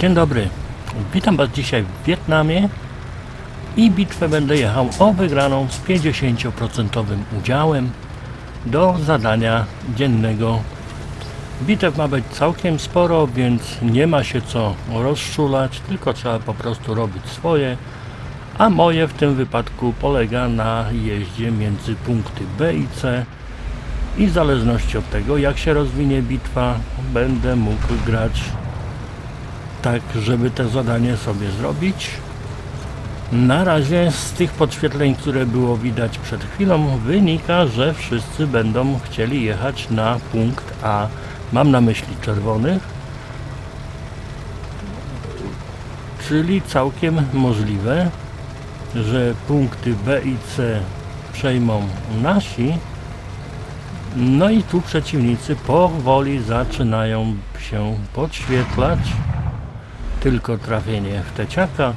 Dzień dobry. Witam Was dzisiaj w Wietnamie i bitwę będę jechał o wygraną z 50% udziałem do zadania dziennego. Bitew ma być całkiem sporo, więc nie ma się co rozczulać, tylko trzeba po prostu robić swoje. A moje w tym wypadku polega na jeździe między punkty B i C i w zależności od tego jak się rozwinie bitwa będę mógł grać tak, żeby te zadanie sobie zrobić. Na razie z tych podświetleń, które było widać przed chwilą, wynika, że wszyscy będą chcieli jechać na punkt A. Mam na myśli czerwonych, czyli całkiem możliwe, że punkty B i C przejmą nasi. No i tu przeciwnicy powoli zaczynają się podświetlać tylko trafienie w teciaka.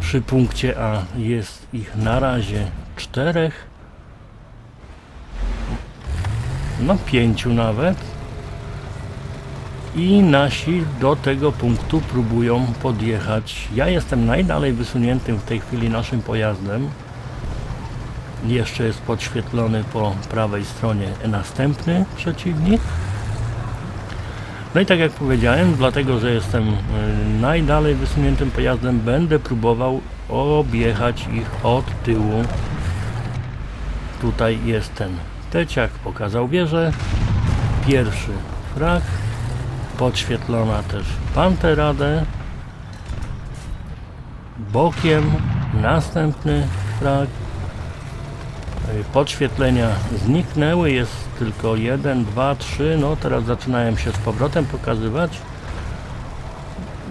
Przy punkcie A jest ich na razie czterech. No pięciu nawet. I nasi do tego punktu próbują podjechać. Ja jestem najdalej wysuniętym w tej chwili naszym pojazdem. Jeszcze jest podświetlony po prawej stronie następny przeciwnik. No i tak jak powiedziałem, dlatego że jestem y, najdalej wysuniętym pojazdem, będę próbował objechać ich od tyłu. Tutaj jest ten teciak, pokazał wieżę. Pierwszy frak. Podświetlona też Panteradę. Bokiem następny frak. Y, Podświetlenia zniknęły, jest tylko 1, 2, 3, no teraz zaczynają się z powrotem pokazywać.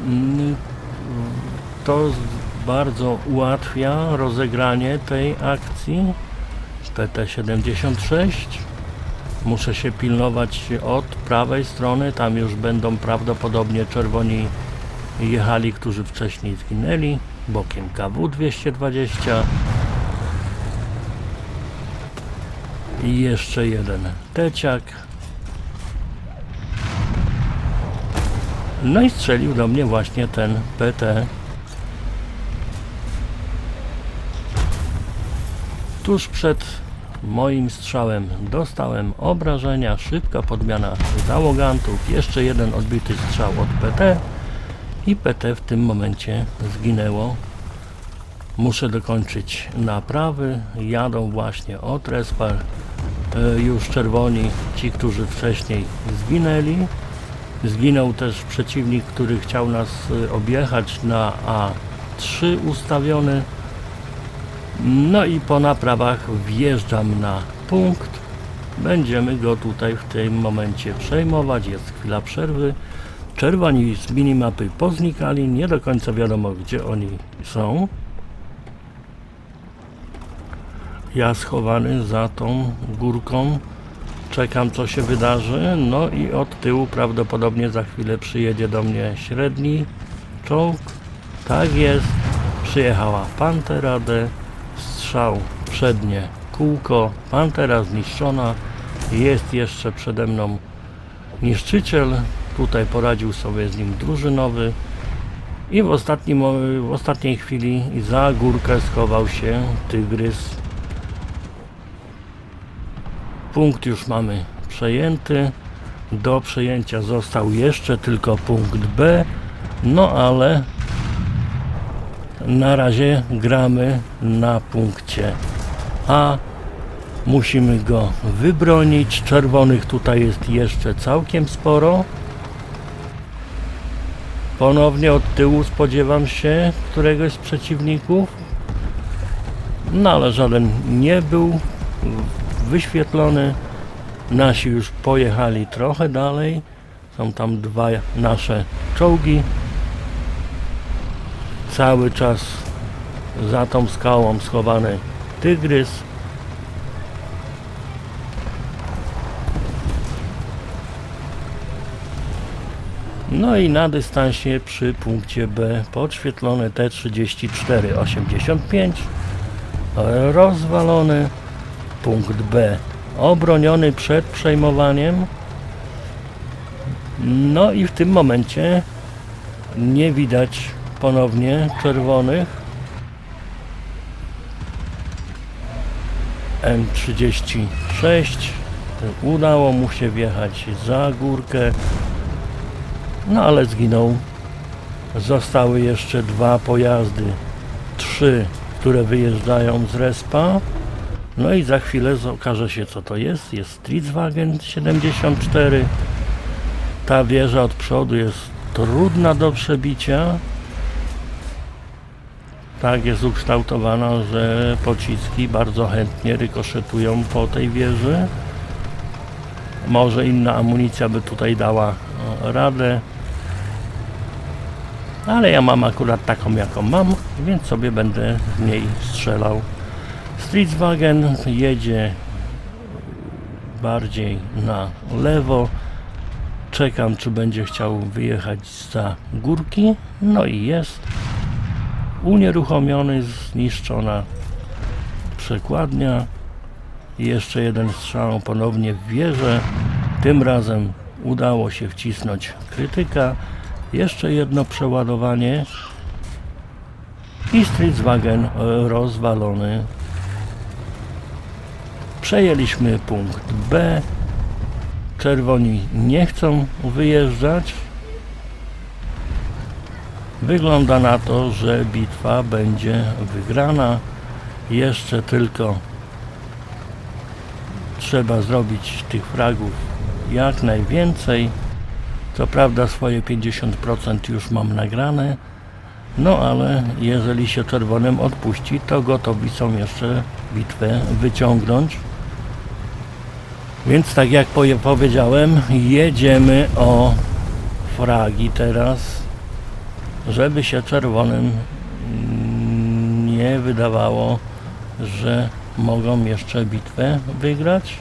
Mm, To bardzo ułatwia rozegranie tej akcji. PT-76. Muszę się pilnować od prawej strony, tam już będą prawdopodobnie czerwoni jechali, którzy wcześniej zginęli. Bokiem KW-220. I jeszcze jeden teciak. No i strzelił do mnie właśnie ten PT. Tuż przed moim strzałem dostałem obrażenia, szybka podmiana załogantów, jeszcze jeden odbity strzał od PT i PT w tym momencie zginęło. Muszę dokończyć naprawy. Jadą właśnie od Respar. E, Już czerwoni, ci, którzy wcześniej zginęli. Zginął też przeciwnik, który chciał nas e, objechać na A3 ustawiony. No i po naprawach wjeżdżam na punkt. Będziemy go tutaj w tym momencie przejmować. Jest chwila przerwy. Czerwoni z minimapy poznikali. Nie do końca wiadomo, gdzie oni są. Ja schowany za tą górką. Czekam co się wydarzy. No i od tyłu prawdopodobnie za chwilę przyjedzie do mnie średni czołg. Tak jest. Przyjechała Pantera D. Strzał przednie kółko. Pantera zniszczona. Jest jeszcze przede mną niszczyciel. Tutaj poradził sobie z nim drużynowy. I w, ostatnim, w ostatniej chwili za górkę schował się tygrys Punkt już mamy przejęty. Do przejęcia został jeszcze tylko punkt B. No ale na razie gramy na punkcie A. Musimy go wybronić. Czerwonych tutaj jest jeszcze całkiem sporo. Ponownie od tyłu spodziewam się któregoś z przeciwników. No ale żaden nie był wyświetlony. Nasi już pojechali trochę dalej. Są tam dwa nasze czołgi. Cały czas za tą skałą schowany tygrys. No i na dystansie przy punkcie B podświetlone T-34-85 rozwalony punkt B obroniony przed przejmowaniem no i w tym momencie nie widać ponownie czerwonych. M36 udało mu się wjechać za górkę, no ale zginął. Zostały jeszcze dwa pojazdy, trzy, które wyjeżdżają z respa. No i za chwilę okaże się co to jest. Jest Streetswagen 74. Ta wieża od przodu jest trudna do przebicia. Tak jest ukształtowana, że pociski bardzo chętnie rykoszetują po tej wieży. Może inna amunicja by tutaj dała radę. Ale ja mam akurat taką jaką mam, więc sobie będę z niej strzelał. Streetswagen jedzie bardziej na lewo. Czekam, czy będzie chciał wyjechać za górki. No i jest. Unieruchomiony, zniszczona przekładnia. Jeszcze jeden strzał ponownie w wieżę. Tym razem udało się wcisnąć krytyka. Jeszcze jedno przeładowanie. I Streetswagen rozwalony. Przejęliśmy punkt B. Czerwoni nie chcą wyjeżdżać. Wygląda na to, że bitwa będzie wygrana. Jeszcze tylko trzeba zrobić tych fragów jak najwięcej. Co prawda swoje 50% już mam nagrane. No ale jeżeli się czerwonym odpuści, to gotowi są jeszcze bitwę wyciągnąć. Więc tak jak powiedziałem, jedziemy o fragi teraz, żeby się czerwonym nie wydawało, że mogą jeszcze bitwę wygrać.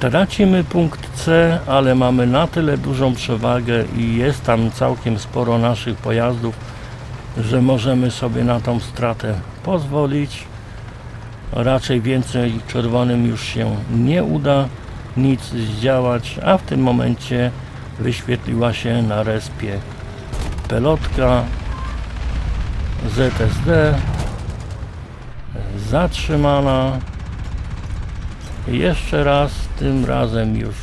Tracimy punkt C, ale mamy na tyle dużą przewagę i jest tam całkiem sporo naszych pojazdów, że możemy sobie na tą stratę pozwolić. Raczej więcej czerwonym już się nie uda nic zdziałać, a w tym momencie wyświetliła się na respie pelotka ZSD zatrzymana jeszcze raz, tym razem już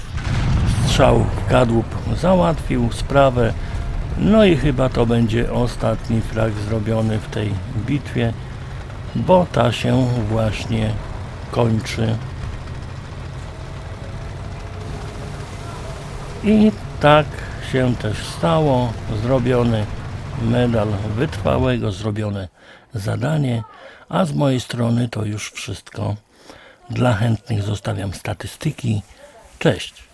strzał w kadłub załatwił sprawę. No i chyba to będzie ostatni frag zrobiony w tej bitwie, bo ta się właśnie kończy. I tak się też stało. Zrobiony medal wytrwałego, zrobione zadanie, a z mojej strony to już wszystko. Dla chętnych zostawiam statystyki. Cześć.